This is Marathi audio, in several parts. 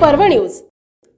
पर्व न्यूज.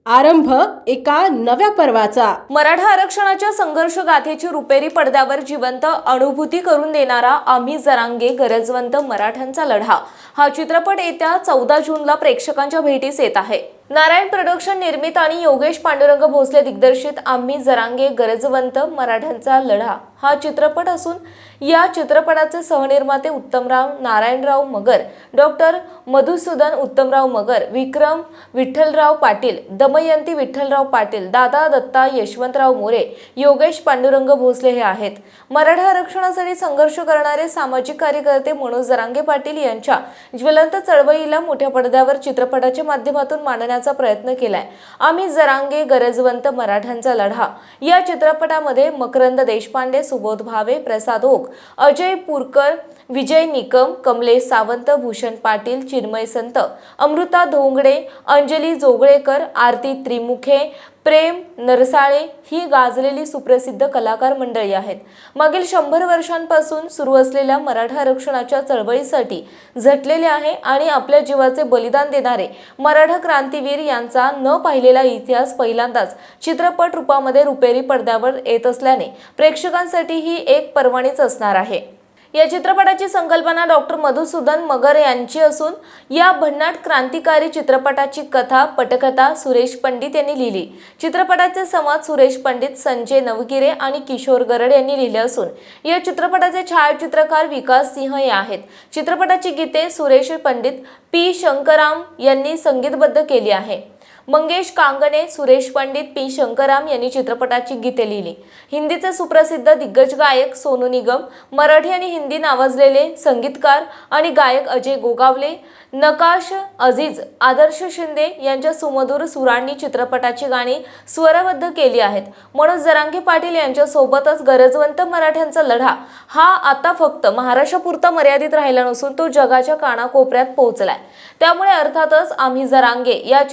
आरंभ एका नव्या पर्वाचा. मराठा आरक्षणाच्या संघर्ष गाथेची रुपेरी पडद्यावर जिवंत अनुभूती करून देणारा आम्ही जरांगे गरजवंत मराठ्यांचा लढा. हा चित्रपट येत्या चौदा जूनला प्रेक्षकांच्या भेटीस येत आहे. नारायण प्रोडक्शन निर्मित आणि योगेश पांडुरंग भोसले दिग्दर्शित आम्ही जरांगे गरजवंत मराठ्यांचा लढा. हा चित्रपट असून या चित्रपटाचे सहनिर्माते उत्तमराव नारायणराव मगर डॉक्टर मधुसूदन उत्तमराव मगर विक्रम विठ्ठलराव पाटील दमयंती विठ्ठलराव पाटील दादा दत्ता यशवंतराव मोरे योगेश पांडुरंग भोसले हे आहेत. मराठा आरक्षणासाठी संघर्ष करणारे सामाजिक कार्यकर्ते मनोज जरांगे पाटील यांच्या ज्वलंत चळवळीला मोठ्या पडद्यावर चित्रपटाच्या माध्यमातून करण्याचा प्रयत्न केलाय. आम्ही जरांगे गरजवंत मराठ्यांचा लढा. या चित्रपटामध्ये मकरंद देशपांडे सुबोध भावे प्रसाद ओक अजय पुरकर विजय निकम कमलेश सावंत भूषण पाटील चिन्मय संत अमृता धोंगडे अंजली जोगळेकर आरती त्रिमुखे प्रेम नरसाळे ही गाजलेली सुप्रसिद्ध कलाकार मंडळी आहेत. मागील शंभर वर्षांपासून सुरू असलेल्या मराठा आरक्षणाच्या चळवळीसाठी झटलेले आहे आणि आपल्या जीवाचे बलिदान देणारे मराठा क्रांतीवीर यांचा न पाहिलेला इतिहास पहिल्यांदाच चित्रपट रूपामध्ये रुपेरी पडद्यावर येत असल्याने प्रेक्षकांसाठी ही एक पर्वणीच असणार आहे. या चित्रपटाची संकल्पना डॉक्टर मधुसूदन मगर यांची असून या भन्नाट क्रांतिकारी चित्रपटाची कथा पटकथा सुरेश पंडित यांनी लिहिली. चित्रपटाचे संवाद सुरेश पंडित संजय नवगिरे आणि किशोर गरड यांनी लिहिले असून या चित्रपटाचे छायाचित्रकार विकास सिंह हे आहेत. चित्रपटाची गीते सुरेश पंडित पी शंकराम यांनी संगीतबद्ध केली आहे. मंगेश कांगणे सुरेश पंडित पी. शंकराम यांनी चित्रपटाची गीते लिहिली. हिंदीचे सुप्रसिद्ध दिग्गज गायक सोनू निगम मराठी आणि हिंदी नावाजलेले संगीतकार आणि गायक अजय गोगावले नकाश अजीज आदर्श शिंदे यांच्या सुमधुर सुरांनी चित्रपटाची गाणी स्वरबद्ध केली आहेत. मनोज जरांगे पाटील यांच्यासोबतच गरजवंत मराठ्यांचा लढा हा आता फक्त महाराष्ट्रापुरता मर्यादित राहिला नसून तो जगाच्या कानाकोपऱ्यात पोहोचलाय. त्यामुळे अर्थातच आम्ही जरांगे या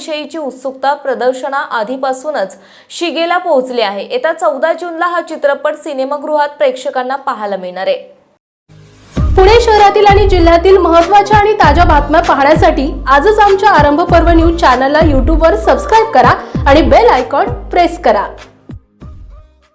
चित्रपटाविषयीची उत्सुकता प्रदर्शना आधीपासूनच शिगेला पोहोचली आहे. येत्या चौदा जूनला हा चित्रपट सिनेमागृहात प्रेक्षकांना पाहायला मिळणार आहे. पुणे शहरातील आणि जिल्ह्यातील महत्त्वाच्या आणि ताज्या बातम्या पाहण्यासाठी आजच आमच्या आरंभ पर्व न्यूज चॅनलला यूट्यूबवर सबस्क्राईब करा आणि बेल आयकॉन प्रेस करा.